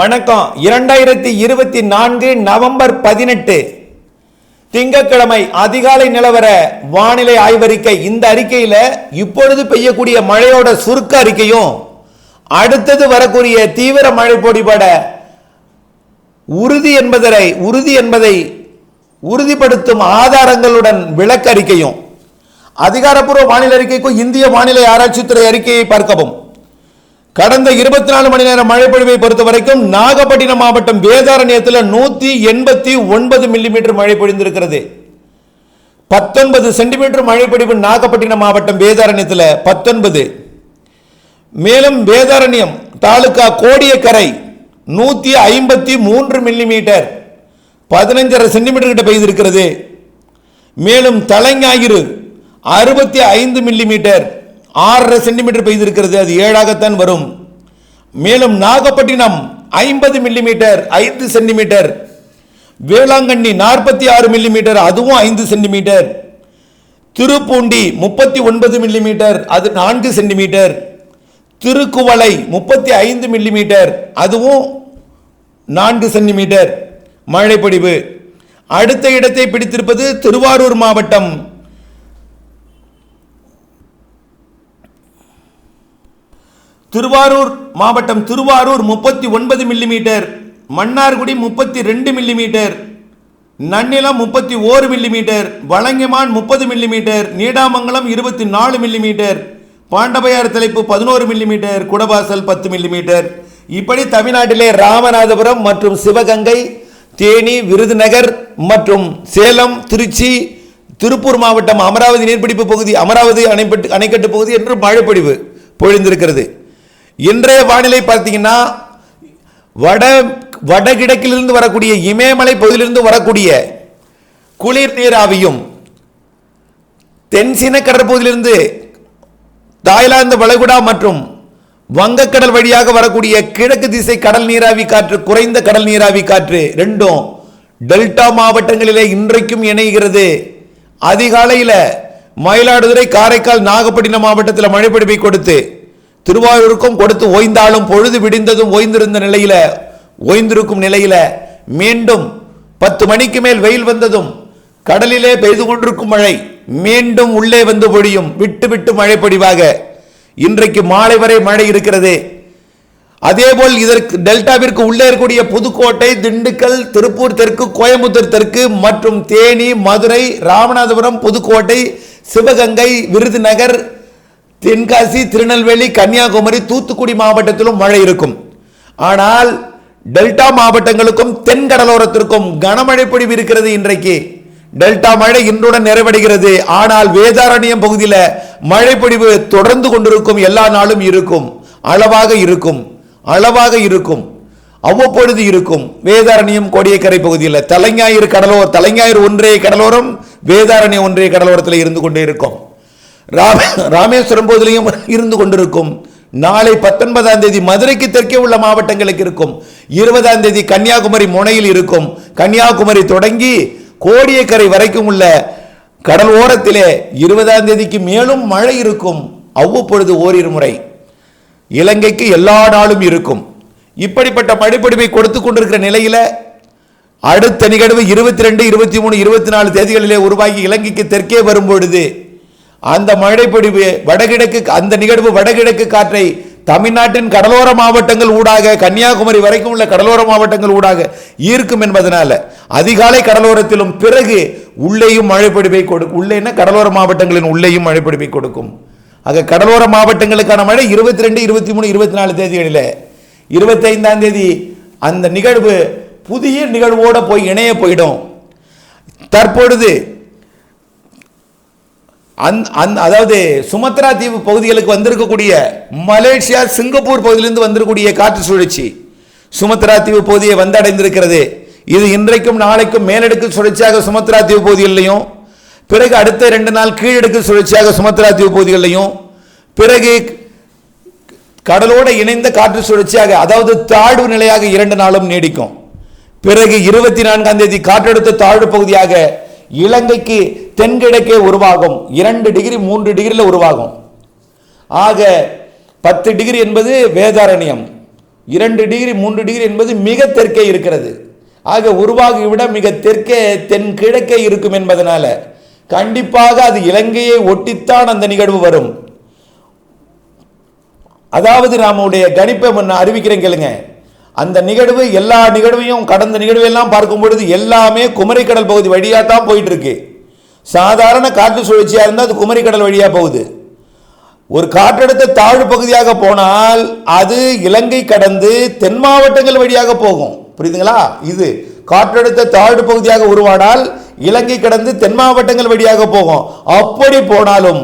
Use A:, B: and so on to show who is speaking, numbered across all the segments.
A: வணக்கம். இரண்டாயிரத்தி இருபத்தி நான்கு நவம்பர் பதினெட்டு. திங்கட்கிழமை அதிகாலை நிலவர வானிலை ஆய்வறிக்கை இந்த அறிக்கையில் இப்பொழுது பெய்யக்கூடிய மழையோட சுருக்க அறிக்கையும் அடுத்தது வரக்கூடிய தீவிர மழை பொடிபட உறுதி என்பதை உறுதி என்பதை உறுதிப்படுத்தும் ஆதாரங்களுடன் விளக்கறிக்கையும் அதிகாரப்பூர்வ வானிலை அறிக்கைக்கும் இந்திய வானிலை ஆராய்ச்சித்துறை அறிக்கையை பார்க்கவும். கடந்த இருபத்தி நாலு மணி நேர மழைப்பொழிவை பொறுத்த வரைக்கும் நாகப்பட்டினம் மாவட்டம் வேதாரண்யத்தில் நூத்தி எண்பத்தி ஒன்பது மில்லிமீட்டர் மழை பொழிந்திருக்கிறது. பத்தொன்பது சென்டிமீட்டர் மழைப்பொழிவு நாகப்பட்டினம் மாவட்டம் வேதாரண்யத்தில் பத்தொன்பது. மேலும் வேதாரண்யம் தாலுகா கோடியக்கரை நூத்தி ஐம்பத்தி மூன்று மில்லிமீட்டர் பதினஞ்சரை சென்டிமீட்டர் கிட்ட பெய்திருக்கிறது. மேலும் தலைஞாயிறு அறுபத்தி ஐந்து மில்லிமீட்டர் ஆறரை சென்டிமீட்டர் பெய்திருக்கிறது. அது ஏழாகத்தான் வரும். மேலும் நாகப்பட்டினம் ஐம்பது மில்லிமீட்டர் ஐந்து சென்டிமீட்டர். வேளாங்கண்ணி நாற்பத்தி ஆறு மில்லிமீட்டர் அதுவும் ஐந்து சென்டிமீட்டர். திருப்பூண்டி முப்பத்தி ஒன்பது மில்லிமீட்டர் அது நான்கு சென்டிமீட்டர். திருக்குவளை முப்பத்தி ஐந்து மில்லிமீட்டர் அதுவும் நான்கு சென்டிமீட்டர். மழைப்பொழிவு. அடுத்த இடத்தை பிடித்திருப்பது திருவாரூர் மாவட்டம். திருவாரூர் மாவட்டம் திருவாரூர் முப்பத்தி ஒன்பது மில்லிமீட்டர் மன்னார்குடி முப்பத்தி ரெண்டு மில்லிமீட்டர் நன்னிலம் முப்பத்தி ஓரு மில்லிமீட்டர் வளங்கிமான் முப்பது மில்லிமீட்டர் நீடாமங்கலம் இருபத்தி நாலு மில்லிமீட்டர் பாண்டவையார் தலைப்பு பதினோரு மில்லிமீட்டர் குடவாசல் பத்து மில்லிமீட்டர் இப்படி தமிழ்நாட்டிலே ராமநாதபுரம் மற்றும் சிவகங்கை தேனி விருதுநகர் மற்றும் சேலம் திருச்சி திருப்பூர் மாவட்டம் அமராவதி நீர்பிடிப்பு பகுதி அமராவதி அணைப்பட்டு அணைக்கட்டு பகுதி என்று மழைப்பொழிவு பொழிந்திருக்கிறது. இன்றைய வானிலை பார்த்தீங்கன்னா வட வடகிழக்கிலிருந்து வரக்கூடிய இமயமலை பகுதியிலிருந்து வரக்கூடிய குளிர் நீராவியும் தென்சீன கடற்பகுதியிலிருந்து தாய்லாந்து வளைகுடா மற்றும் வங்கக்கடல் வழியாக வரக்கூடிய கிழக்கு திசை கடல் நீராவி காற்று குறைந்த கடல் நீராவி காற்று ரெண்டும் டெல்டா மாவட்டங்களிலே இன்றைக்கும் இணைகிறது. அதிகாலையில் மயிலாடுதுறை காரைக்கால் நாகப்பட்டினம் மாவட்டத்தில் மழைப்பிடிப்பை கொடுத்து திருவாரூருக்கும் கொடுத்து ஓய்ந்தாலும் பொழுது விடிந்ததும் ஓய்ந்திருந்த நிலையில ஓய்ந்திருக்கும் நிலையில மீண்டும் பத்து மணிக்கு மேல் வெயில் வந்ததும் கடலிலே பெய்து கொண்டிருக்கும் மழை மீண்டும் உள்ளே வந்து பொழியும். விட்டு விட்டு மழை பொடிவாக இன்றைக்கு மாலை வரை மழை இருக்கிறது. அதேபோல் இதற்கு டெல்டாவிற்கு உள்ளே இருக்கக்கூடிய புதுக்கோட்டை திண்டுக்கல் திருப்பூர் தெற்கு கோயம்புத்தூர் தெற்கு மற்றும் தேனி மதுரை ராமநாதபுரம் புதுக்கோட்டை சிவகங்கை விருதுநகர் தென்காசி திருநெல்வேலி கன்னியாகுமரி தூத்துக்குடி மாவட்டத்திலும் மழை இருக்கும். ஆனால் டெல்டா மாவட்டங்களுக்கும் தென் கடலோரத்திற்கும் கனமழை பொழிவு இருக்கிறது இன்றைக்கு. டெல்டா மழை இன்றுடன் நிறைவடைகிறது. ஆனால் வேதாரண்யம் பகுதியில் மழை பொழிவு தொடர்ந்து கொண்டிருக்கும் எல்லா நாளும் இருக்கும். அளவாக இருக்கும். அளவாக இருக்கும். அவ்வப்பொழுது இருக்கும். வேதாரண்யம் கோடியக்கரை பகுதியில். தலைஞாயிறு கடலோர தலைஞாயிறு ஒன்றிய கடலோரம் வேதாரண்யம் ஒன்றிய கடலோரத்தில் இருந்து கொண்டே இருக்கும். ராம ராமேஸ்வரம் போதிலையும் இருந்து கொண்டிருக்கும். நாளை பத்தொன்பதாம் தேதி மதுரைக்கு தெற்கே உள்ள மாவட்டங்களுக்கு இருக்கும். இருபதாம் தேதி கன்னியாகுமரி முனையில் இருக்கும். கன்னியாகுமரி தொடங்கி கோடியக்கரை வரைக்கும் உள்ள கடல் ஓரத்திலே இருபதாம் தேதிக்கு மேலும் மழை இருக்கும். அவ்வப்பொழுது ஓரிரு முறை. இலங்கைக்கு எல்லா நாளும் இருக்கும். இப்படிப்பட்ட மழைப்பொழிவை கொடுத்து கொண்டிருக்கிற நிலையில அடுத்த நிகழ்வு இருபத்தி ரெண்டு இருபத்தி மூணு இருபத்தி நாலு தேதிகளிலே உருவாகி இலங்கைக்கு தெற்கே வரும்பொழுது அந்த மழைப்பொடிவு வடகிழக்கு அந்த நிகழ்வு வடகிழக்கு காற்றை தமிழ்நாட்டின் கடலோர மாவட்டங்கள் ஊடாக கன்னியாகுமரி வரைக்கும் உள்ள கடலோர மாவட்டங்கள் ஊடாக ஈர்க்கும் என்பதனால அதிகாலை கடலோரத்திலும் பிறகு உள்ளேயும் மழைப்பொழிவை கொடுக்கும் உள்ளேன்னா கடலோர மாவட்டங்களின் உள்ளேயும் மழைப்பொழிவை கொடுக்கும். ஆக கடலோர மாவட்டங்களுக்கான மழை இருபத்தி ரெண்டு இருபத்தி மூணு இருபத்தி நாலு தேதிகளில். இருபத்தைந்தாம் தேதி அந்த நிகழ்வு புதிய நிகழ்வோடு போய் இணைய போயிடும். தற்பொழுது அந் அந் அதாவது சுமத்ரா தீவு பகுதிகளுக்கு வந்திருக்கக்கூடிய மலேசியா சிங்கப்பூர் பகுதியிலிருந்து வந்திருக்கக்கூடிய காற்று சுழற்சி சுமத்ரா தீவு பகுதியை வந்தடைந்திருக்கிறது. இது இன்றைக்கும் நாளைக்கும் மேலடுக்கு சுழற்சியாக சுமத்ரா தீவு பகுதிகளிலையும் பிறகு அடுத்த ரெண்டு நாள் கீழடுக்கு சுழற்சியாக சுமத்ரா தீவு பகுதிகளிலையும் பிறகு கடலோடு இணைந்த காற்று சுழற்சியாக அதாவது தாழ்வு நிலையாக இரண்டு நாளும் நீடிக்கும். பிறகு இருபத்தி நான்காம் தேதி காற்றழுத்த தாழ்வு பகுதியாக இலங்கைக்கு தென்கிழக்கே உருவாகும். இரண்டு டிகிரி மூன்று டிகிரியில் உருவாகும். ஆக பத்து டிகிரி என்பது வேதாரண்யம். இரண்டு டிகிரி மூன்று டிகிரி என்பது மிக தெற்கே இருக்கிறது. ஆக உருவாகி விட மிக தெற்கே தென்கிழக்கே இருக்கும் என்பதனால கண்டிப்பாக அது இலங்கையை ஒட்டித்தான் அந்த நிகழ்வு வரும். அதாவது நாமுடைய கணிப்பை அறிவிக்கிறேன் கேளுங்க. அந்த நிகழ்வு எல்லா நிகழ்வையும் கடந்த நிகழ்வையெல்லாம் பார்க்கும் பொழுது எல்லாமே குமரிக்கடல் பகுதி வழியாக தான் போயிட்டு இருக்கு சாதாரண காற்று சுழற்சியாக இருந்தால் அது குமரிக்கடல் வழியாக போகுது. ஒரு காற்றழுத்த தாழ்வு பகுதியாக போனால் அது இலங்கை கடந்து தென் மாவட்டங்கள் வழியாக போகும். புரியுதுங்களா? இது காற்றழுத்த தாழ்வு பகுதியாக உருவானால் இலங்கை கடந்து தென் மாவட்டங்கள் வழியாக போகும். அப்படி போனாலும்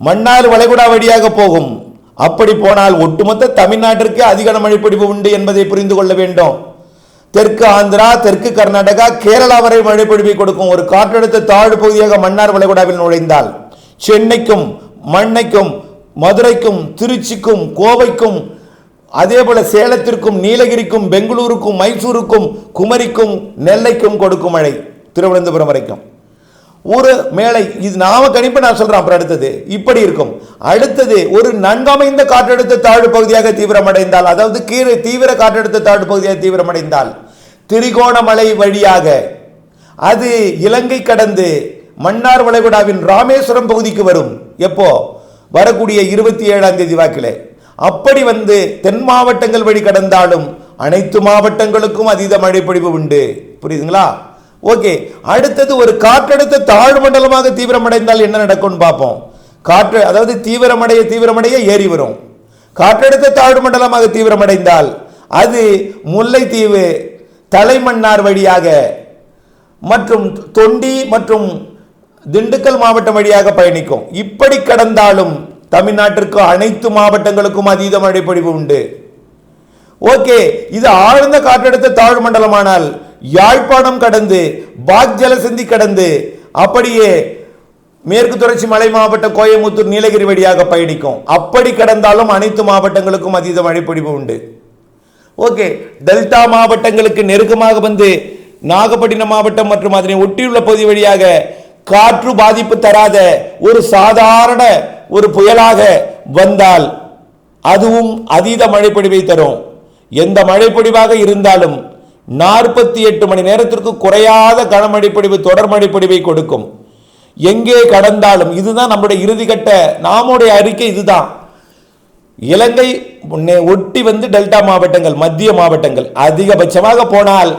A: மன்னார் வளைகுடா வழியாக போகும். அப்படி போனால் ஒட்டுமொத்த தமிழ்நாட்டிற்கு அதிக மழைப்பிடிப்பு உண்டு என்பதை புரிந்து கொள்ள வேண்டும். தெற்கு ஆந்திரா தெற்கு கர்நாடகா கேரளா வரை மழைப்பிடிப்பை கொடுக்கும் ஒரு காற்றழுத்த தாழ்வு பகுதியாக மன்னார் வளைகுடாவில் நுழைந்தால் சென்னைக்கும் மண்ணைக்கும் மதுரைக்கும் திருச்சிக்கும் கோவைக்கும் அதே போல சேலத்திற்கும் நீலகிரிக்கும் பெங்களூருக்கும் மைசூருக்கும் குமரிக்கும் நெல்லைக்கும் கொடுக்கும் மழை. திருவனந்தபுரம் வரைக்கும். ஒரு மேலை இது நாம கணிப்பு நான் சொல்றேன் அப்புறம் அடுத்தது. இப்படி இருக்கும். அடுத்தது ஒரு நன்கமைந்த காற்றழுத்த தாழ்வு பகுதியாக தீவிரமடைந்தால் அதாவது கீழே தீவிர காற்றழுத்த தாழ்வு பகுதியாக தீவிரமடைந்தால் திரிகோணமலை வழியாக அது இலங்கை கடந்து மன்னார் வளைகுடாவின் ராமேஸ்வரம் பகுதிக்கு வரும். எப்போ? வரக்கூடிய இருபத்தி ஏழாம் தேதி வாக்கிலே. அப்படி வந்து தென் மாவட்டங்கள் வழி கடந்தாலும் அனைத்து மாவட்டங்களுக்கும் அதீத மழைப்பொழிவு உண்டு. புரியுதுங்களா? ஓகே அடுத்தது ஒரு காற்றழுத்த தாழ்வு மண்டலமாக தீவிரமடைந்தால் என்ன நடக்கும்னு பார்ப்போம். காற்று அதாவது தீவிரமடைய தீவிரமடைய ஏறி வரும். காற்றழுத்த தாழ்வு மண்டலமாக தீவிரமடைந்தால் அது முல்லைத்தீவு தலைமன்னார் வழியாக மற்றும் தொண்டி மற்றும் திண்டுக்கல் மாவட்டம் வழியாக பயணிக்கும். இப்படி கடந்தாலும் தமிழ்நாட்டிற்கு அனைத்து மாவட்டங்களுக்கும் அதீத மழைப்பொழிவு உண்டு. ஓகே இது ஆழ்ந்த காற்றழுத்த தாழ்வு மண்டலமானால் யாழ்ப்பாணம் கடந்து பாக் ஜலசந்தி கடந்து அப்படியே மேற்கு தொடர்ச்சி மலை மாவட்டம் கோயமுத்தூர் நீலகிரி வழியாக பயணிக்கும். அப்படி கடந்தாலும் அனைத்து மாவட்டங்களுக்கும் அதீத மழைப்பொழிவு உண்டு. ஓகே டெல்டா மாவட்டங்களுக்கு நெருக்கமாக வந்து நாகப்பட்டினம் மாவட்டம் மற்றும் அதனை ஒட்டியுள்ள பகுதி வழியாக காற்று பாதிப்பு தராத ஒரு சாதாரண ஒரு புயலாக வந்தால் அதுவும் அதீத மழைப்பொழிவை தரும். எந்த மழைப்பொழிவாக இருந்தாலும் நாற்பத்தி எட்டு மணி நேரத்திற்கு குறையாத கனமழைப்பொழிவு தொடர் மழைப்பொழிவை கொடுக்கும். எங்கே கடந்தாலும் இதுதான் நம்முடைய இறுதிக்கட்ட நாமுடைய அறிக்கை இதுதான். இலங்கை ஒட்டி வந்து டெல்டா மாவட்டங்கள் மத்திய மாவட்டங்கள். அதிகபட்சமாக போனால்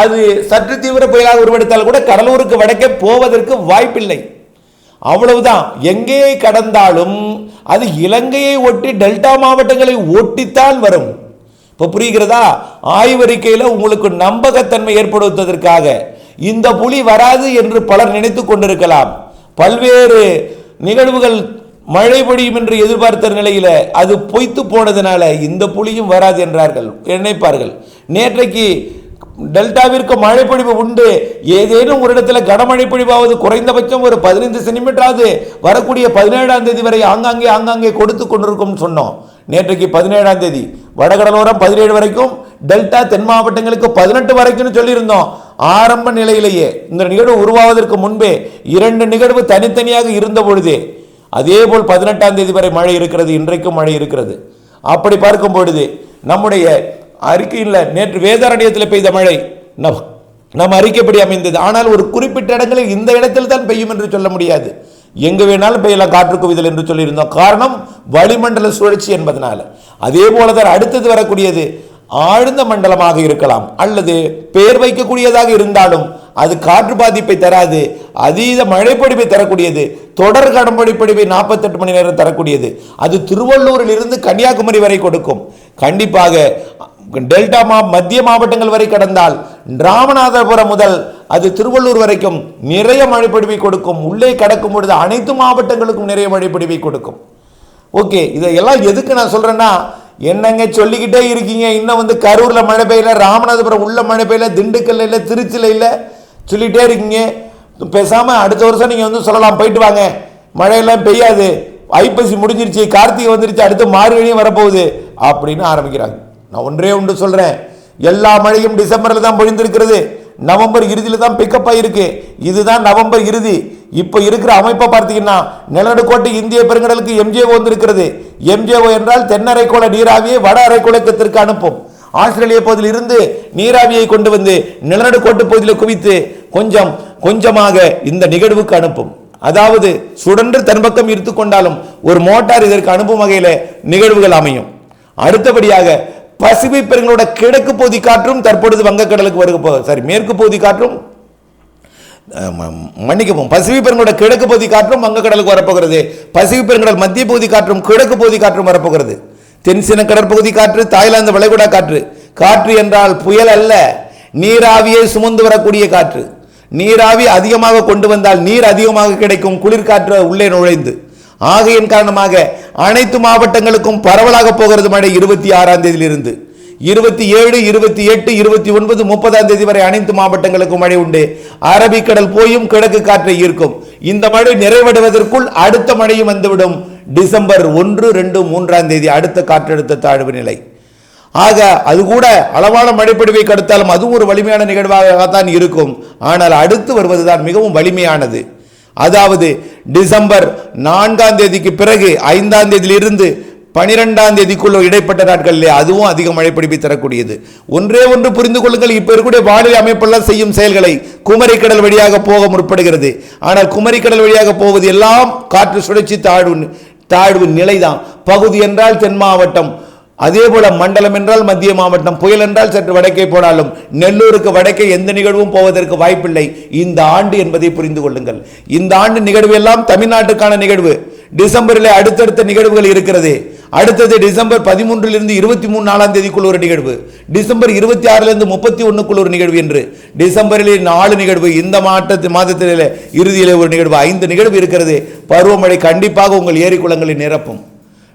A: அது சற்று தீவிர புயலாக உருவெடுத்தால் கூட கடலூருக்கு வடக்கே போவதற்கு வாய்ப்பில்லை. அவ்வளவுதான். எங்கே கடந்தாலும் அது இலங்கையை ஒட்டி டெல்டா மாவட்டங்களை ஒட்டித்தான் வரும். இப்போ புரிகிறதா? ஆய்வறிக்கையில் உங்களுக்கு நம்பகத்தன்மை ஏற்படுத்துவதற்காக. இந்த புலி வராது என்று பலர் நினைத்து கொண்டிருக்கலாம். பல்வேறு நிகழ்வுகள் மழை பொழியும் என்று எதிர்பார்த்த நிலையில் அது பொய்த்து போனதுனால இந்த புலியும் வராது என்றார்கள் நினைப்பார்கள் நேற்றைக்கு டெல்டாவிற்கு மழைப்பொழிவு உண்டு. ஏதேனும் ஒரு இடத்துல கனமழை பொழிவாவது குறைந்தபட்சம் ஒரு பதினைந்து சென்டிமீட்டராவது வரக்கூடிய பதினேழாம் தேதி வரை ஆங்காங்கே ஆங்காங்கே கொடுத்து கொண்டிருக்கும் சொன்னோம். நேற்றைக்கு பதினேழாம் தேதி. வடகடலோரம் பதினேழு வரைக்கும் டெல்டா தென் மாவட்டங்களுக்கு பதினெட்டு வரைக்கும் சொல்லியிருந்தோம். ஆரம்ப நிலையிலேயே இந்த நிகழ்வு உருவாவதற்கு முன்பே இரண்டு நிகழ்வு தனித்தனியாக இருந்த பொழுதே அதே போல் பதினெட்டாம் தேதி வரை மழை இருக்கிறது இன்றைக்கும் மழை இருக்கிறது. அப்படி பார்க்கும் பொழுது நம்முடைய அறிக்கையில் நேற்று வேதாரண்யத்தில் பெய்த மழை. நம் நம் அறிக்கைப்படி அமைந்தது. ஆனால் ஒரு குறிப்பிட்ட இடங்களில் இந்த இடத்தில் தான் பெய்யும் என்று சொல்ல முடியாது. எங்கு வேணாலும் பெய்யலாம் காற்று குவிதல் என்று சொல்லியிருந்தோம். காரணம் வளிமண்டல சுழற்சி என்பதனால. அதே போல தான் அடுத்தது வரக்கூடியது ஆழ்ந்த மண்டலமாக இருக்கலாம். அல்லது பெயர் வைக்கக்கூடியதாக இருந்தாலும் அது காற்று பாதிப்பை தராது. அதீத மழைப்படிப்பை தரக்கூடியது. தொடர் கனமழைப்பொழிவை நாற்பத்தெட்டு மணி நேரம் தரக்கூடியது. அது திருவள்ளூரில் இருந்து கன்னியாகுமரி வரை கொடுக்கும். கண்டிப்பாக டெல்டா மா மத்திய மாவட்டங்கள் வரை கடந்தால் ராமநாதபுரம் முதல் அது திருவள்ளூர் வரைக்கும் நிறைய மழைப்பொழிவை கொடுக்கும். உள்ளே கடக்கும் பொழுது அனைத்து மாவட்டங்களுக்கும் நிறைய மழைப்பொழிவை கொடுக்கும். ஓகே இதையெல்லாம் எதுக்கு நான் சொல்கிறேன்னா என்னங்க சொல்லிக்கிட்டே இருக்கீங்க? இன்னும் வந்து கரூரில் மழை பெய்யல ராமநாதபுரம் உள்ள மழை பெய்யல திண்டுக்கல்ல இல்லை திருச்சியில் இல்லை சொல்லிகிட்டே இருக்கீங்க. பேசாமல் அடுத்த வருஷம் நீங்கள் வந்து சொல்லலாம் போயிட்டு வாங்க. மழையெல்லாம் பெய்யாது. ஐப்பசி முடிஞ்சிருச்சு கார்த்திகை வந்துருச்சு அடுத்து மார்கழியும் வரப்போகுது அப்படின்னு ஆரம்பிக்கிறாங்க. நான் ஒன்றே ஒன்று சொல்கிறேன் எல்லா மழையும் டிசம்பரில் தான் பொழிந்திருக்கிறது. நவம்பர் இறுதியில் தான் பிக்கப் ஆயிருக்கு. இதுதான் நவம்பர் இறுதி. இப்போ இருக்கிற அமைப்பை பார்த்தீங்கன்னா நிலநடுக்கோட்டை இந்திய பெருங்கடலுக்கு எம்ஜிஓ வந்திருக்கிறது. எம்ஜிஓ என்றால் தென்னரைக்கோள நீராவியை வட அரைக்கோளக்கத்திற்கு அனுப்பும். ஆஸ்திரேலிய பகுதியில் இருந்து நீராவியை கொண்டு வந்து நிலநடுக்கோட்டு பகுதியில் குவித்து கொஞ்சம் கொஞ்சமாக இந்த நிகழ்வுக்கு அனுப்பும். அதாவது சுடன்று தன் பக்கம் கொண்டாலும் ஒரு மோட்டார் இதற்கு அனுப்பும் வகையில் நிகழ்வுகள் அமையும். அடுத்தபடியாக பசிபிக் பெருங்களோட கிழக்கு பகுதி காற்றும் தற்பொழுது வங்கக்கடலுக்கு வருக சாரி மேற்கு பகுதி காற்றும் மன்னிக்கவும் பசிபிக் பெருங்கடல் கிழக்கு பகுதி காற்றும் வங்கக்கடலுக்கு வரப்போகிறது. பசிபிக் பெருங்கடல் மத்திய பகுதி காற்றும் கிழக்கு பகுதி காற்றும் வரப்போகிறது. தென்சீன கடற்பகுதி காற்று தாய்லாந்து வளைகுடா காற்று. காற்று என்றால் புயல் அல்ல நீராவியை சுமந்து வரக்கூடிய காற்று. நீராவி அதிகமாக கொண்டு வந்தால் நீர் அதிகமாக கிடைக்கும் குளிர்காற்று உள்ளே நுழைந்து. ஆகையின் காரணமாக அனைத்து மாவட்டங்களுக்கும் பரவலாக போகிறது மழை இருபத்தி ஆறாம் தேதியிலிருந்து. இருபத்தி ஏழு இருபத்தி எட்டு இருபத்தி ஒன்பது முப்பதாம் தேதி வரை அனைத்து மாவட்டங்களுக்கும் மழை உண்டு. அரபிக்கடல் போயும் கிழக்கு காற்றை ஈர்க்கும். இந்த மழை நிறைவடைவதற்குள் அடுத்த மழையும் வந்துவிடும். டிசம்பர் ஒன்று ரெண்டு மூன்றாம் தேதி அடுத்த காற்றழுத்த தாழ்வு நிலை. ஆக அது கூட அளவான மழைப்பொழிவை கடுத்தாலும் அதுவும் ஒரு வலிமையான நிகழ்வாகத்தான் இருக்கும். ஆனால் அடுத்து வருவதுதான் மிகவும் வலிமையானது. அதாவது டிசம்பர் நான்காம் தேதிக்கு பிறகு ஐந்தாம் தேதியிலிருந்து பனிரெண்டாம் தேதிக்குள்ள இடைப்பட்ட நாட்களிலே அதுவும் அதிக மழைப்பிடிப்பை தரக்கூடியது. ஒன்றே ஒன்று புரிந்து கொள்ளுங்கள் இப்ப இருக்கக்கூடிய வானிலை அமைப்பெல்லாம் செய்யும் செயல்களை குமரிக்கடல் வழியாக போக முற்படுகிறது. ஆனால் குமரிக்கடல் வழியாக போவது எல்லாம் காற்று சுழற்சி தாழ்வு தாழ்வு நிலைதான். பகுதி என்றால் தென் மாவட்டம். அதே போல மண்டலம் என்றால் மத்திய மாவட்டம் புயல் என்றால் சற்று வடக்கே போனாலும் நெல்லூருக்கு வடக்கே எந்த நிகழ்வும் போவதற்கு வாய்ப்பில்லை. இந்த ஆண்டு என்பதை புரிந்து கொள்ளுங்கள். இந்த ஆண்டு நிகழ்வு எல்லாம் தமிழ்நாட்டுக்கான நிகழ்வு. டிசம்பரில் அடுத்தடுத்த நிகழ்வுகள் இருக்கிறது. அடுத்தது டிசம்பர் பதிமூன்றிலிருந்து இருபத்தி மூணு நாலாம் தேதிக்குள் ஒரு நிகழ்வு. டிசம்பர் இருபத்தி ஆறிலிருந்து முப்பத்தி ஒன்றுக்குள் ஒரு நிகழ்வு என்று. டிசம்பரிலே நாலு நிகழ்வு. இந்த மாட்டத்து மாதத்திலே இறுதியிலே ஒரு நிகழ்வு. ஐந்து நிகழ்வு இருக்கிறது. பருவமழை கண்டிப்பாக உங்கள் ஏரி குளங்களை நிரப்பும்.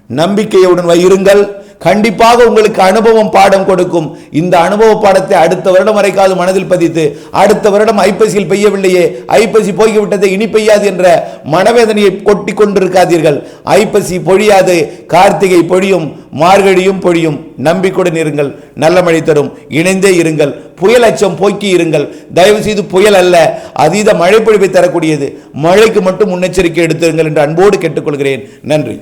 A: நம்பிக்கையுடன் வை- இருங்கள். கண்டிப்பாக உங்களுக்கு அனுபவம் பாடம் கொடுக்கும். இந்த அனுபவ பாடத்தை அடுத்த வருடம் வரைக்காவது மனதில் பதித்து அடுத்த வருடம் ஐப்பசியில் பெய்யவில்லையே ஐப்பசி போய்விட்டதை இனி பெய்யாது என்ற மனவேதனையை கொட்டி கொண்டிருக்காதீர்கள். ஐப்பசி பொழியாது கார்த்திகை பொழியும் மார்கழியும் பொழியும். நம்பிக்கையுடன் இருங்கள் நல்ல மழை தரும். இணைந்தே இருங்கள் புயல் அச்சம் போக்கி இருங்கள். தயவு செய்து புயல் அல்ல அதீத மழை பொழிவை தரக்கூடியது. மழைக்கு மட்டும் முன்னெச்சரிக்கை எடுத்திருங்கள் என்று அன்போடு கேட்டுக்கொள்கிறேன். நன்றி.